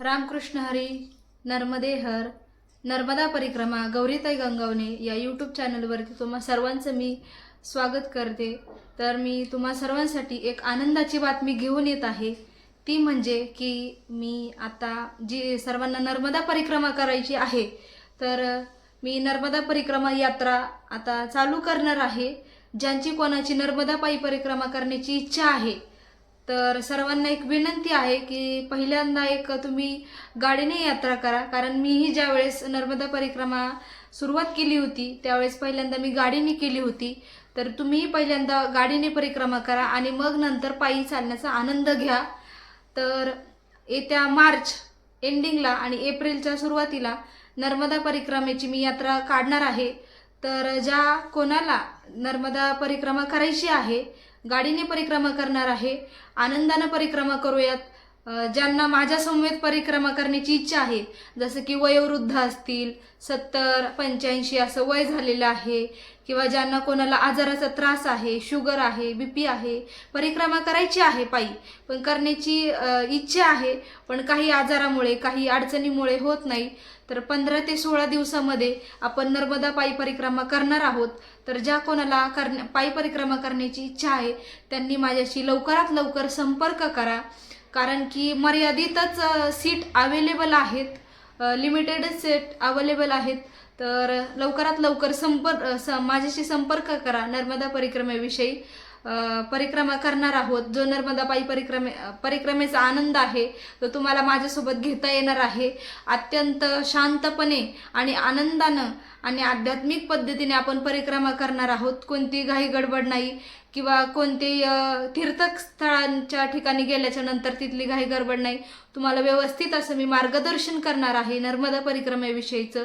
रामकृष्ण हरी नर्मदे हर नर्मदा परिक्रमा गौरीताई गंगावणे या यूट्यूब चॅनलवरती तुम्हा सर्वांचं मी स्वागत करते. तर मी तुम्हा सर्वांसाठी एक आनंदाची बातमी घेऊन येत आहे. ती म्हणजे की मी आता जी सर्वांना नर्मदा परिक्रमा करायची आहे तर मी नर्मदा परिक्रमा यात्रा आता चालू करणार आहे. ज्यांची कोणाची नर्मदापायी परिक्रमा करण्याची इच्छा आहे तर सर्वांना एक विनंती आहे की पहिल्यांदा एक तुम्ही गाडीने यात्रा करा. कारण मीही ज्यावेळेस नर्मदा परिक्रमा सुरुवात केली होती त्यावेळेस पहिल्यांदा मी गाडीने केली होती. तर तुम्हीही पहिल्यांदा गाडीने परिक्रमा करा आणि मग नंतर पायी चालण्याचा आनंद घ्या. तर येत्या मार्च एंडिंगला आणि एप्रिलच्या सुरुवातीला नर्मदा परिक्रमेची मी यात्रा काढणार आहे. तर ज्या कोणाला नर्मदा परिक्रमा करायची आहे गाडीने परिक्रमा करणार आहे. आनंदानं परिक्रमा करूयात. ज्यांना माझ्या समवेत परिक्रमा करण्याची इच्छा आहे जसं की वयोवृद्ध असतील सत्तर पंच्याऐंशी असं वय झालेलं आहे किंवा ज्यांना कोणाला आजाराचा त्रास आहे शुगर आहे बीपी आहे परिक्रमा करायची आहे पायी पण करण्याची इच्छा आहे पण काही आजारामुळे काही अडचणीमुळे होत नाही तर पंधरा ते सोळा दिवसामध्ये आपण नर्मदा पायी परिक्रमा करणार आहोत तर ज्या कोणाला करण्या पायी परिक्रमा करण्याची इच्छा आहे त्यांनी माझ्याशी लवकरात लवकर संपर्क करा कारण की मर्यादितच सीट अवेलेबल आहेत. लिमिटेडच सीट अवेलेबल आहेत. तर लवकरात लवकर संपर्क स माझ्याशी संपर्क करा नर्मदा परिक्रमेविषयी. परिक्रमा करणार आहोत. जो नर्मदा पायी परिक्रमे परिक्रमेचा आनंद आहे तो तुम्हाला माझ्यासोबत घेता येणार आहे. अत्यंत शांतपणे आणि आनंदानं आणि आध्यात्मिक पद्धतीने आपण परिक्रमा करणार आहोत. कोणती घाई गडबड नाही. किंवा कोणते तीर्थस्थळांच्या ठिकाणी गेल्याच्यानंतर तिथली काही गडबड नाही. तुम्हाला व्यवस्थित असं मी मार्गदर्शन करणार आहे नर्मदा परिक्रमेविषयीचं.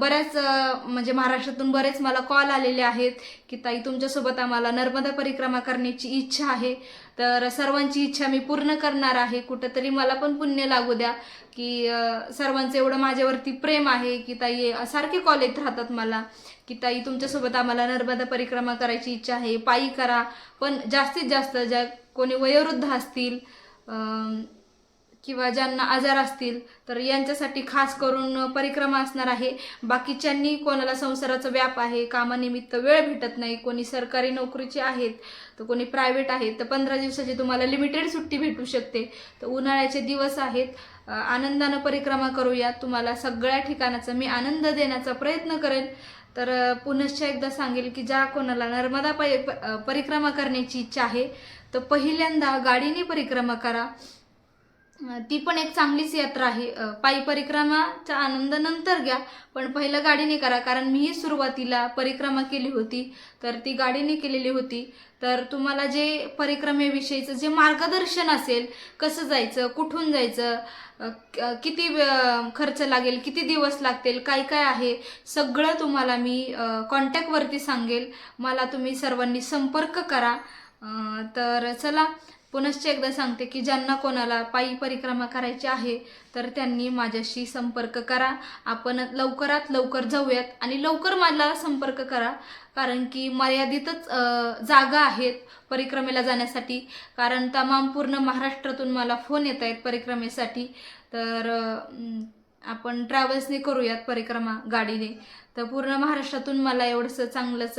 बऱ्याच म्हणजे महाराष्ट्रातून बरेच मला कॉल आलेले आहेत की ताई तुमच्यासोबत आम्हाला नर्मदा परिक्रमा करण्याची इच्छा आहे. तर सर्वांची इच्छा मी पूर्ण करणार आहे. कुठंतरी मला पण पुण्य लागू द्या की सर्वांचं एवढं माझ्यावरती प्रेम आहे की ताई सारखे कॉल येत राहतात मला. की ताई तुमच्यासोबत आम्हाला नर्मदा परिक्रमा करायची इच्छा आहे पायी करा. पण जास्तीत जास्त ज्या कोणी वयोवृद्ध असतील किंवा ज्यांना आजार असतील तर यांच्यासाठी खास करून परिक्रमा असणार आहे. बाकीच्यांनी कोणाला संसाराचा व्याप आहे कामानिमित्त वेळ भेटत नाही कोणी सरकारी नोकरीचे आहेत तर कोणी प्रायव्हेट आहेत तर पंधरा दिवसाची तुम्हाला लिमिटेड सुट्टी भेटू शकते. तर उन्हाळ्याचे दिवस आहेत आनंदानं परिक्रमा करूया तुम्हाला सगळ्या ठिकाणाचा मी आनंद देण्याचा प्रयत्न करेन. तर पुनश्च एकदा सांगेल की ज्या कोणाला नर्मदा प- परिक्रमा करण्याची इच्छा आहे तर पहिल्यांदा गाडीने परिक्रमा करा. ती पण एक चांगलीच यात्रा आहे. पायी परिक्रमाचा आनंद नंतर घ्या पण पहिलं गाडीने करा कारण मीही सुरुवातीला परिक्रमा केली होती तर ती गाडीने केलेली होती. तर तुम्हाला जे परिक्रमेविषयीचं जे मार्गदर्शन असेल कसं जायचं कुठून जायचं किती खर्च लागेल किती दिवस लागतील काय काय आहे सगळं तुम्हाला मी कॉन्टॅक्टवरती सांगेल. मला तुम्ही सर्वांनी संपर्क करा. तर चला पुनश्च एकदा सांगते की ज्यांना कोणाला पायी परिक्रमा करायची आहे तर त्यांनी माझ्याशी संपर्क करा. आपण लवकरात लवकर जाऊयात आणि लवकर मला संपर्क करा कारण की मर्यादितच जागा आहेत परिक्रमेला जाण्यासाठी. कारण तमाम पूर्ण महाराष्ट्रातून मला फोन येत आहेत परिक्रमेसाठी. तर आपण ट्रॅव्हल्सने करूयात परिक्रमा गाडीने. तर पूर्ण महाराष्ट्रातून मला एवढंसं चांगलंच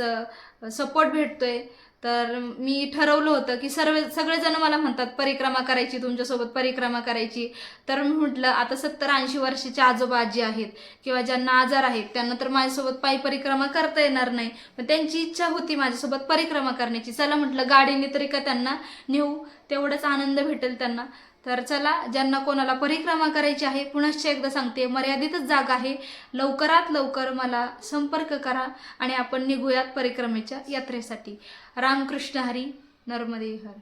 सपोर्ट भेटतोय. तर मी ठरवलं होतं की सर्व सगळेजण मला म्हणतात परिक्रमा करायची तुमच्यासोबत परिक्रमा करायची. तर मी म्हटलं आता सत्तर ऐंशी वर्षाचे आजोबा आजी आहेत किंवा ज्यांना आजार आहेत त्यांना तर माझ्यासोबत पायी परिक्रमा करता येणार नाही. पण त्यांची इच्छा होती माझ्यासोबत परिक्रमा करण्याची. चला म्हटलं गाडीने तरी का त्यांना नेऊ? तेवढाच आनंद भेटेल त्यांना. तर चला ज्यांना कोणाला परिक्रमा करायची आहे पुनश्च एकदा सांगते मर्यादितच जागा आहे. लवकरात लवकर मला संपर्क करा आणि आपण निघूयात परिक्रमेच्या यात्रेसाठी. रामकृष्ण हरी नर्मदे हर.